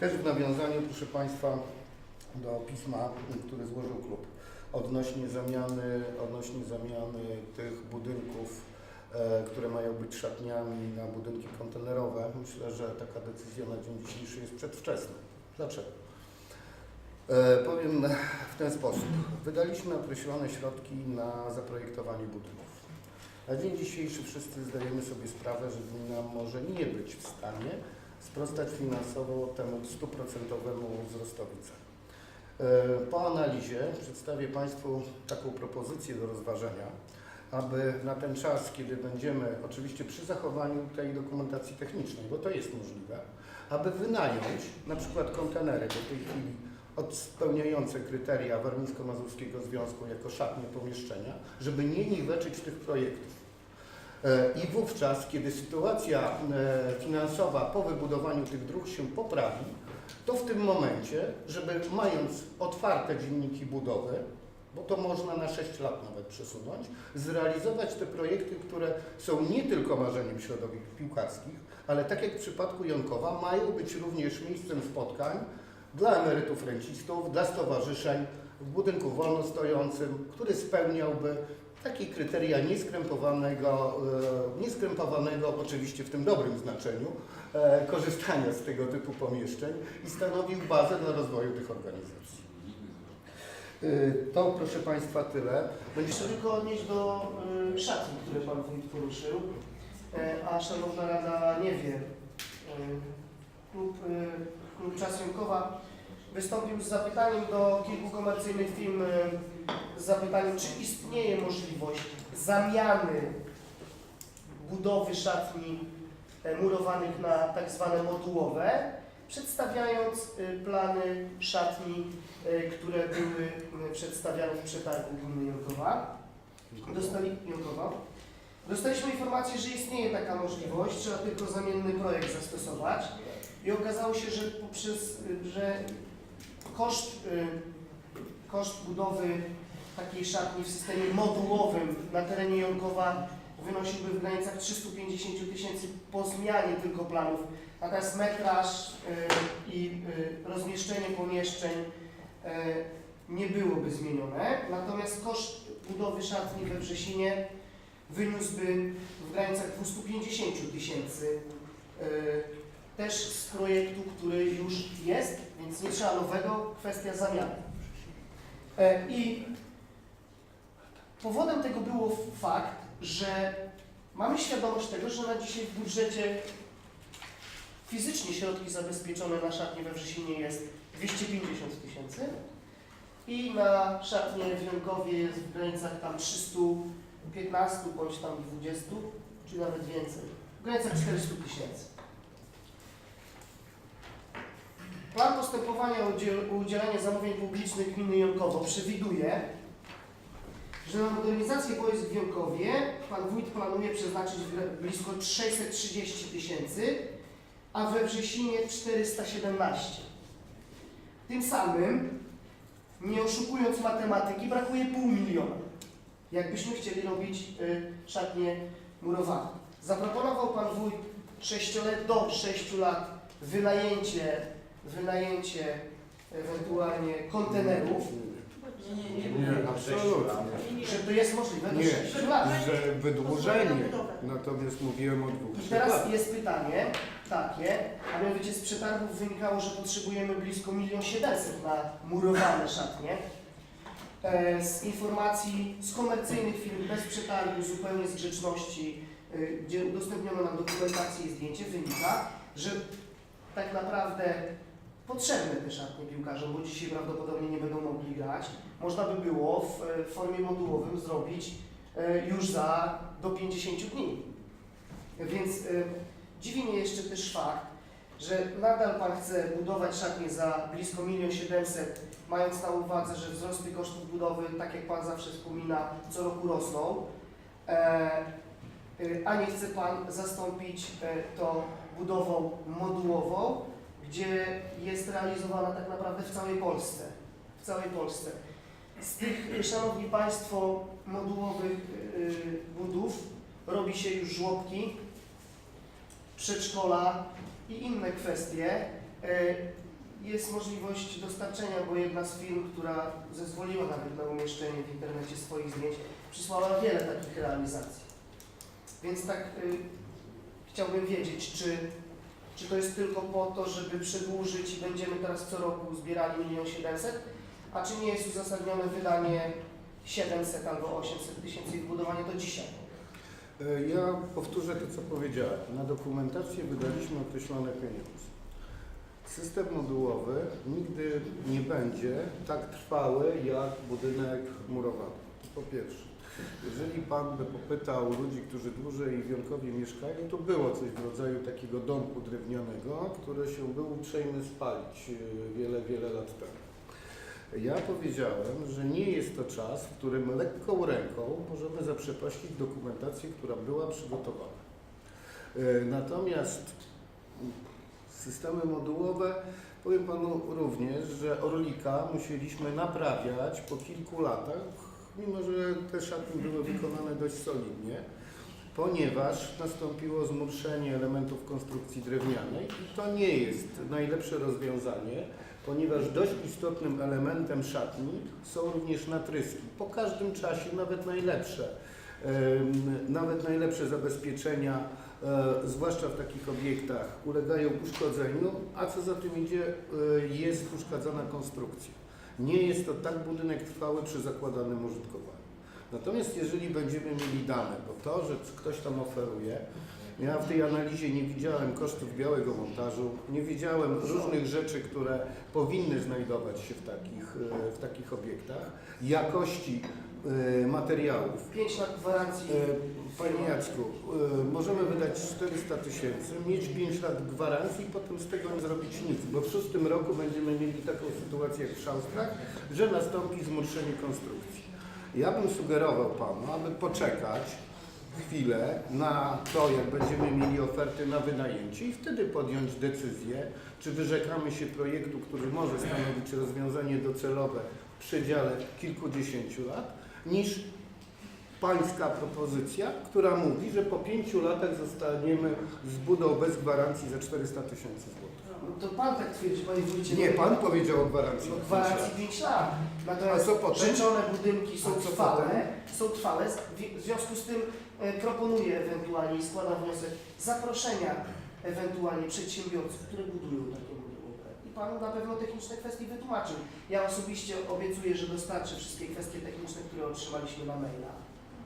Też w nawiązaniu, proszę Państwa, do pisma, które złożył klub odnośnie zamiany, odnośnie zamiany tych budynków, e, które mają być szatniami na budynki kontenerowe. Myślę, że taka decyzja na dzień dzisiejszy jest przedwczesna. Dlaczego? E, powiem w ten sposób. Wydaliśmy określone środki na zaprojektowanie budynków. Na dzień dzisiejszy wszyscy zdajemy sobie sprawę, że gmina może nie być w stanie sprostać finansowo temu stuprocentowemu wzrostowi cen. E, Po analizie przedstawię Państwu taką propozycję do rozważenia, aby na ten czas, kiedy będziemy, oczywiście przy zachowaniu tej dokumentacji technicznej, bo to jest możliwe, aby wynająć na przykład kontenery do tej chwili spełniające kryteria Warmińsko-Mazurskiego Związku jako szatnie pomieszczenia, żeby nie niweczyć tych projektów. E, I wówczas, kiedy sytuacja e, finansowa po wybudowaniu tych dróg się poprawi, to w tym momencie, żeby mając otwarte dzienniki budowy, bo to można na 6 lat nawet przesunąć, zrealizować te projekty, które są nie tylko marzeniem środowisk piłkarskich, ale tak jak w przypadku Jankowa, mają być również miejscem spotkań dla emerytów, rencistów, dla stowarzyszeń w budynku wolnostojącym, który spełniałby takie kryteria nieskrępowanego, e, nieskrępowanego oczywiście w tym dobrym znaczeniu, e, korzystania z tego typu pomieszczeń i stanowił bazę dla rozwoju tych organizacji. E, To proszę Państwa tyle. Będzie Jeszcze tylko odnieść do szatni, które Pan Wójt poruszył, a Szanowna Rada nie wie. Klub, klub Czas Rynkowa wystąpił z zapytaniem do kilku komercyjnych firm, z zapytaniem, czy istnieje możliwość zamiany budowy szatni e, murowanych na tak zwane modułowe, przedstawiając y, plany szatni, y, które były y, przedstawiane w przetargu gminy Jąkowa. Dostali, Jąkowa. Dostaliśmy informację, że istnieje taka możliwość, trzeba tylko zamienny projekt zastosować i okazało się, że poprzez, że koszt, koszt budowy takiej szatni w systemie modułowym na terenie Jąkowa wynosiłby w granicach 350 tysięcy po zmianie tylko planów. Natomiast metraż y, i y, rozmieszczenie pomieszczeń y, nie byłoby zmienione. Natomiast koszt budowy szatni we Wrzesinie wyniósłby w granicach 250 tysięcy. Też z projektu, który już jest, więc nie trzeba nowego, kwestia zamiany. E, I powodem tego było fakt, że mamy świadomość tego, że na dzisiaj w budżecie fizycznie środki zabezpieczone na szatnie we Wrzesinie jest 250 tysięcy i na szatnie w Jąkowie jest w granicach tam 315 bądź tam 20, czy nawet więcej. W granicach 400 tysięcy. Plan postępowania o udziel- o udzielanie zamówień publicznych gminy Jąkowo przewiduje, że na modernizację boisk w Jąkowie pan wójt planuje przeznaczyć blisko 630 tysięcy, a we Wrzesinie 417. Tym samym, nie oszukując matematyki, brakuje pół miliona, jakbyśmy chcieli robić y, szatnie murowane. Zaproponował pan wójt 6 lat, do 6 lat wynajęcie, wynajęcie ewentualnie kontenerów, Nie, absolutnie. że to jest możliwe do Nie, 6 lat. że wydłużenie, natomiast mówiłem o dwóch, I trzech teraz latach. jest pytanie takie, a mianowicie z przetargów wynikało, że potrzebujemy blisko 1 700 na murowane szatnie. E, Z informacji z komercyjnych firm bez przetargu, zupełnie z grzeczności, e, gdzie udostępniono nam dokumentację i zdjęcie, wynika, że tak naprawdę potrzebne te szatnie piłkarzom, bo dzisiaj prawdopodobnie nie będą mogli grać, można by było w e, formie modułowym zrobić e, już za do 50 dni. Więc y, dziwi mnie jeszcze też fakt, że nadal Pan chce budować szatnie za blisko 1 700 mając na uwadze, że wzrosty kosztów budowy, tak jak Pan zawsze wspomina, co roku rosną, e, a nie chce Pan zastąpić e, to budową modułową, gdzie jest realizowana tak naprawdę w całej Polsce. W całej Polsce. Z tych, y, Szanowni Państwo, modułowych y, budów robi się już żłobki, przedszkola i inne kwestie. E, jest możliwość dostarczenia, bo jedna z firm, która zezwoliła nawet na umieszczenie w internecie swoich zdjęć, przysłała wiele takich realizacji. Więc tak y, chciałbym wiedzieć, czy, czy to jest tylko po to, żeby przedłużyć i będziemy teraz co roku zbierali 1 700 a czy nie jest uzasadnione wydanie 700 albo 800 tysięcy i wbudowanie to dzisiaj? E, Ja powtórzę to, co powiedziałem. Na dokumentację wydaliśmy określone pieniądze. System modułowy nigdy nie będzie tak trwały jak budynek murowany. Po pierwsze. Jeżeli Pan by popytał ludzi, którzy dłużej w Wiąkowie mieszkają, to było coś w rodzaju takiego domku drewnianego, które się był uprzejmy spalić e, wiele, wiele lat temu. Ja powiedziałem, że nie jest to czas, w którym lekką ręką możemy zaprzepaścić dokumentację, która była przygotowana. E, Natomiast systemy modułowe, powiem Panu również, że Orlika musieliśmy naprawiać po kilku latach, mimo że te szatnie były wykonane dość solidnie, ponieważ nastąpiło zmurszenie elementów konstrukcji drewnianej i to nie jest najlepsze rozwiązanie, ponieważ dość istotnym elementem szatni są również natryski. Po każdym czasie, nawet najlepsze, nawet najlepsze zabezpieczenia, e, zwłaszcza w takich obiektach, ulegają uszkodzeniu, a co za tym idzie, e, jest uszkadzana konstrukcja. Nie jest to tak budynek trwały przy zakładanym użytkowaniu. Natomiast jeżeli będziemy mieli dane, bo to, że ktoś tam oferuje, ja w tej analizie nie widziałem kosztów białego montażu, nie widziałem różnych rzeczy, które powinny znajdować się w takich, e, w takich obiektach, jakości e, materiałów. 5 lat gwarancji. E, Panie Jacku, możemy wydać 400 tysięcy, mieć 5 lat gwarancji i potem z tego nie zrobić nic, bo w szóstym roku będziemy mieli taką sytuację jak w Szaustrach, że nastąpi zmurszenie konstrukcji. Ja bym sugerował Panu, aby poczekać chwilę na to, jak będziemy mieli oferty na wynajęcie i wtedy podjąć decyzję, czy wyrzekamy się projektu, który może stanowić rozwiązanie docelowe w przedziale kilkudziesięciu lat, niż pańska propozycja, która mówi, że po pięciu latach zostaniemy z budą bez gwarancji za 400 tysięcy złotych. No to pan tak twierdzi, panie wójcie. Nie, no- pan powiedział o gwarancji. No, gwarancji 5 lat. Natomiast A co potem? rzeczone budynki są A co trwałe, są trwałe. W związku z tym e, proponuję ewentualnie i składam wniosek zaproszenia ewentualnie przedsiębiorców, które budują takie budynki. I pan na pewno techniczne kwestie wytłumaczył. Ja osobiście obiecuję, że dostarczę wszystkie kwestie techniczne, które otrzymaliśmy na maila.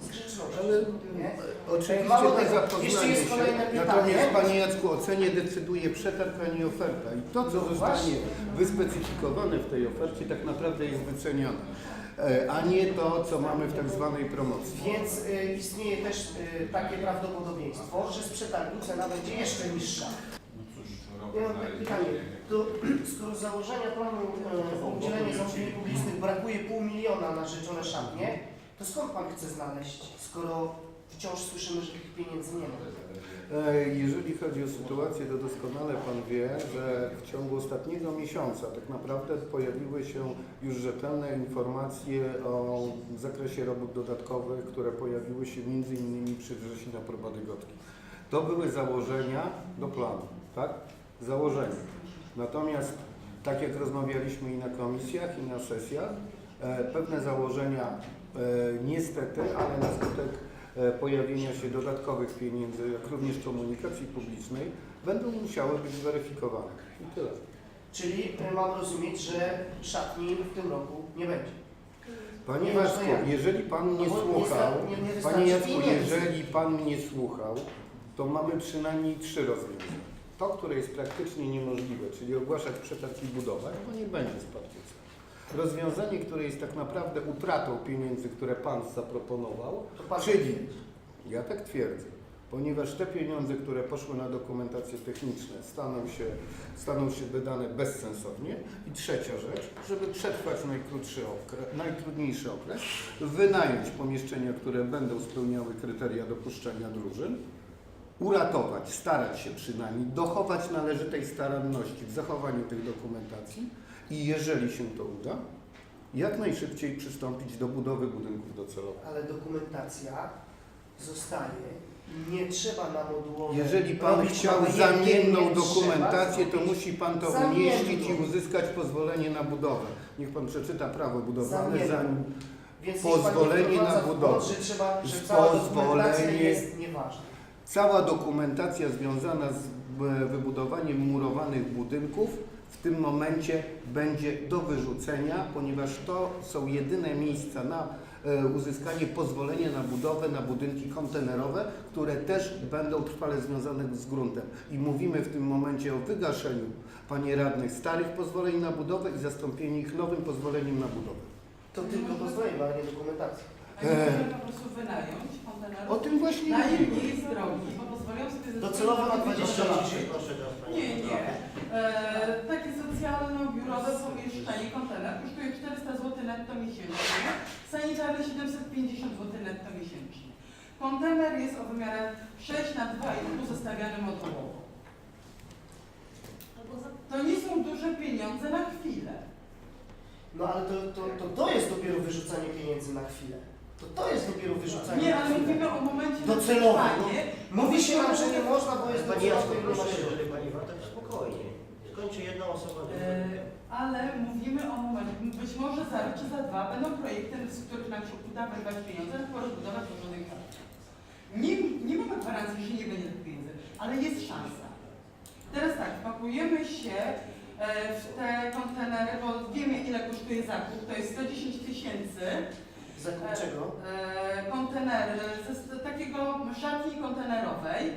Z grzecznością. Ale nie? oczywiście Mało to tego, zapoznanie jeszcze jest się. kolejne pytanie. Natomiast Panie Jacku, o cenie decyduje przetarg, a nie oferta. I to, co No zostanie właśnie. wyspecyfikowane w tej ofercie, tak naprawdę jest wycenione, e, a nie to, co mamy w tak zwanej promocji. Więc y, istnieje też y, takie prawdopodobieństwo, że z przetargu cena będzie jeszcze niższa. Ja mam takie pytanie, to skoro z założenia planu e, o udzielenie zamówień publicznych brakuje pół miliona na rzeczone szatnie, to skąd Pan chce znaleźć, skoro wciąż słyszymy, że tych pieniędzy nie ma? E, Jeżeli chodzi o sytuację, to doskonale Pan wie, że w ciągu ostatniego miesiąca tak naprawdę pojawiły się już rzetelne informacje o zakresie robót dodatkowych, które pojawiły się innymi przy wrześniu na Probadygotki. To były założenia do planu, tak? Założenia. Natomiast tak jak rozmawialiśmy i na komisjach, i na sesjach, e, pewne założenia e, niestety, ale na skutek pojawienia się dodatkowych pieniędzy, jak również komunikacji publicznej, będą musiały być zweryfikowane. I tyle. Czyli e, mam rozumieć, że szatni w tym roku nie będzie. Panie Jacku, jeżeli Pan nie słuchał, Panie Jacku, jeżeli Pan mnie słuchał, to mamy przynajmniej trzy rozwiązania. To, które jest praktycznie niemożliwe, czyli ogłaszać przetarg i budować, to nie będzie wsparcie cen. Rozwiązanie, które jest tak naprawdę utratą pieniędzy, które Pan zaproponował, To pan Czyli ja tak twierdzę, ponieważ te pieniądze, które poszły na dokumentacje techniczne staną się, staną się wydane bezsensownie. I trzecia rzecz, żeby przetrwać najkrótszy okres, najtrudniejszy okres, wynająć pomieszczenia, które będą spełniały kryteria dopuszczenia drużyn, uratować, starać się przynajmniej, dochować należytej staranności w zachowaniu tych dokumentacji i jeżeli się to uda, jak najszybciej przystąpić do budowy budynków docelowych. Ale dokumentacja zostaje Nie trzeba na modułowe. Jeżeli Pan robić chciał zamienną nie dokumentację, to musi Pan to zamienną. umieścić i uzyskać pozwolenie na budowę. Niech Pan przeczyta prawo budowlane, Zamienną. zanim Więc pozwolenie nie na budowę. że trzeba, że cała dokumentacja Pozwolenie- jest nieważna. cała dokumentacja związana z e, wybudowaniem murowanych budynków w tym momencie będzie do wyrzucenia, ponieważ to są jedyne miejsca na e, uzyskanie pozwolenia na budowę na budynki kontenerowe, które też będą trwale związane z gruntem. I mówimy w tym momencie o wygaszeniu, panie radnych, starych pozwoleń na budowę i zastąpieniu ich nowym pozwoleniem na budowę. To tylko pozwolenie, ale nie dokumentacja. A nie możemy po prostu wynająć? O tym właśnie Najem mówimy. nie jest drogi, bo pozwalają sobie... Docelowo na 20 lat. Nie, nie. E, takie socjalno-biurowe pomieszczenie, kontener kosztuje 400 zł netto miesięcznie, sanitarne 750 zł netto miesięcznie. Kontener jest o wymiarze 6 na 2,5 zestawiany modułowo. To nie są duże pieniądze na chwilę. No ale to, to, to, to jest dopiero wyrzucanie pieniędzy na chwilę. To to jest dopiero wyrzucanie Nie, na ale chwilę. mówimy o momencie Docelowo, trwanie. Mówi się nam, że nie można, bo jest Pani Jacku, docelowo i proszę, jeżeli tak spokojnie. Skończy jedna osoba. E, Ale mówimy o momencie, być może za rok czy za dwa będą projekty, z których nam się uda wyrwać pieniądze rozbudowę porządnych miast. Nie, nie mamy gwarancji, że nie będzie tych pieniędzy, ale jest szansa. Teraz tak, pakujemy się e, w te kontenery, bo wiemy ile kosztuje zakup, to jest 110 tysięcy. Zakup czego? E, kontenery, ze z takiego szatni kontenerowej,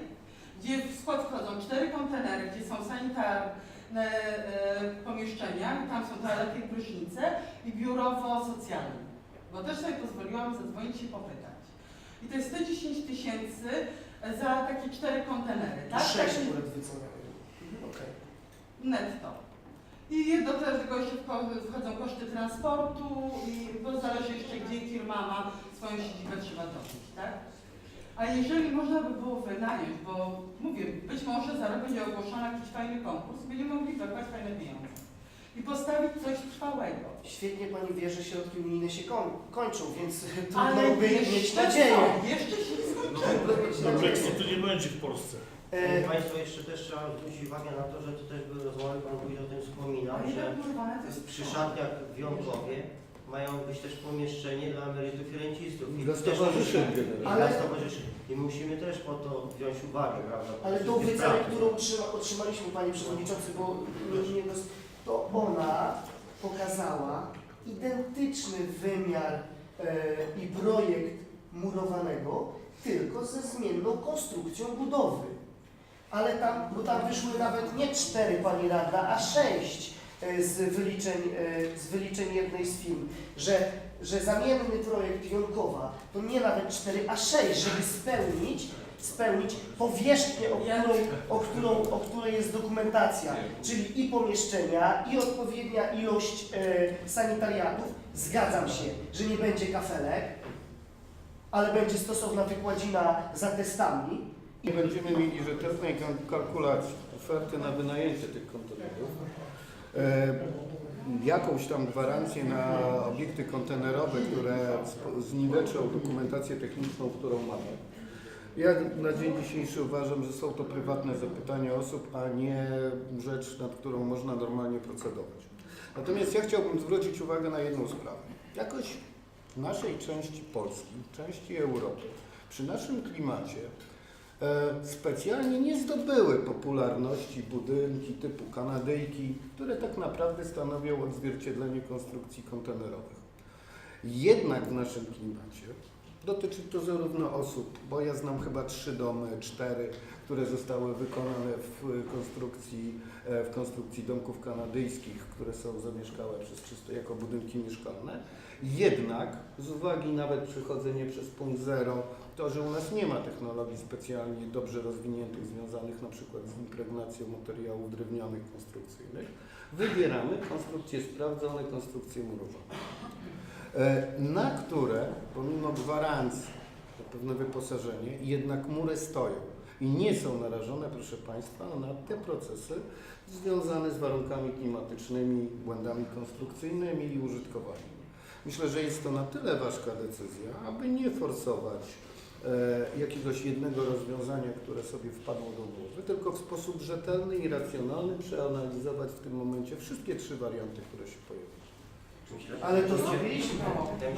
gdzie w skład wchodzą cztery kontenery, gdzie są sanitarne e, pomieszczenia, tam są toalety i prysznice i biurowo-socjalne. Bo też sobie pozwoliłam zadzwonić i popytać. I to jest 110 tysięcy za takie cztery kontenery, tak? Sześć akurat wyceniamy. Okej. netto. I do tego jeszcze wcho- wchodzą koszty transportu i to zależy jeszcze gdzie firma ma swoją siedzibę trzeba dobyć, tak? A jeżeli można by było wynająć, bo mówię, być może za rok będzie ogłoszony jakiś fajny konkurs, będziemy mogli wykłać fajne pieniądze i postawić coś trwałego. Świetnie Pani wie, że środki unijne się koń, kończą, więc trudno Ale by mieć jeszcze nadzieję. jeszcze się nie skończyło. No. Brexitu nie będzie w Polsce. E, Państwo jeszcze też trzeba zwrócić uwagę na to, że to też były rozmowy, Pan Wójt o tym wspominał, A ile że urwane to jest przy szatniach w Wiąkowie mają być też pomieszczenie dla emerytów i rencistów. I Dla też stowarzyszeń musimy- generalnie. I Ale- stowarzyszeń. I musimy też po to wziąć uwagę, prawda? Ale tą wycenę, sprawach. którą otrzyma, otrzymaliśmy Panie Przewodniczący, bo nie, dos- to ona pokazała identyczny wymiar e, i projekt murowanego, tylko ze zmienną konstrukcją budowy. Ale tam, bo tam wyszły nawet nie cztery Pani Rada, a sześć z wyliczeń, e, z wyliczeń jednej z firm, że, że zamienny projekt Jonkowa to nie nawet cztery, a sześć, żeby spełnić spełnić powierzchnię, o którą, o, którą, o której jest dokumentacja, czyli i pomieszczenia, i odpowiednia ilość e, sanitariatów. Zgadzam się, że nie będzie kafelek, ale będzie stosowna wykładzina za testami. Nie będziemy mieli rzetelnej kal- kalkulacji oferty na wynajęcie tych kontenerów. E, jakąś tam gwarancję na obiekty kontenerowe, które zniweczą dokumentację techniczną, którą mamy. Ja na dzień dzisiejszy uważam, że są to prywatne zapytania osób, a nie rzecz, nad którą można normalnie procedować. Natomiast ja chciałbym zwrócić uwagę na jedną sprawę. Jakoś w naszej części Polski, części Europy, przy naszym klimacie specjalnie nie zdobyły popularności budynki typu Kanadyjki, które tak naprawdę stanowią odzwierciedlenie konstrukcji kontenerowych. Jednak w naszym klimacie dotyczy to zarówno osób, bo ja znam chyba trzy domy, cztery, które zostały wykonane w konstrukcji, e, w konstrukcji domków kanadyjskich, które są zamieszkałe przez czysto jako budynki mieszkalne. Jednak z uwagi nawet przechodzenie przez punkt zero, to, że u nas nie ma technologii specjalnie dobrze rozwiniętych, związanych na przykład z impregnacją materiałów drewnianych konstrukcyjnych, wybieramy konstrukcje sprawdzone, konstrukcje murowane, na które pomimo gwarancji na pewne wyposażenie, jednak mury stoją i nie są narażone, proszę Państwa, na te procesy związane z warunkami klimatycznymi, błędami konstrukcyjnymi i użytkowaniem. Myślę, że jest to na tyle ważka decyzja, aby nie forsować e, jakiegoś jednego rozwiązania, które sobie wpadło do głowy, tylko w sposób rzetelny i racjonalny przeanalizować w tym momencie wszystkie trzy warianty, które się pojawiły. Ale to zrobiliśmy.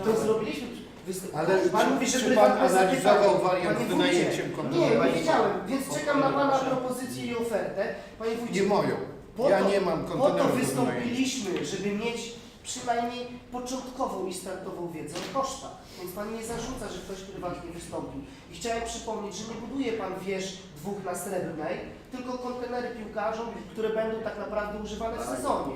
To zrobiliśmy. Ale pan mówi, że czy prywatne Pan analizował zapytanie. wariant Panie z wójcie, wynajęciem Nie, kontenerów? nie wiedziałem, więc czekam na Pana propozycję i ofertę. Panie Nie wójcie, moją. Po Ja to- nie mam po to kontenerów do wynajęcia. wystąpiliśmy, żeby mieć przynajmniej początkową i startową wiedzę o kosztach. Więc Pan nie zarzuca, że ktoś prywatnie wystąpił. I chciałem przypomnieć, że nie buduje Pan wież dwóch na Srebrnej, tylko kontenery piłkarzom, które będą tak naprawdę używane w sezonie.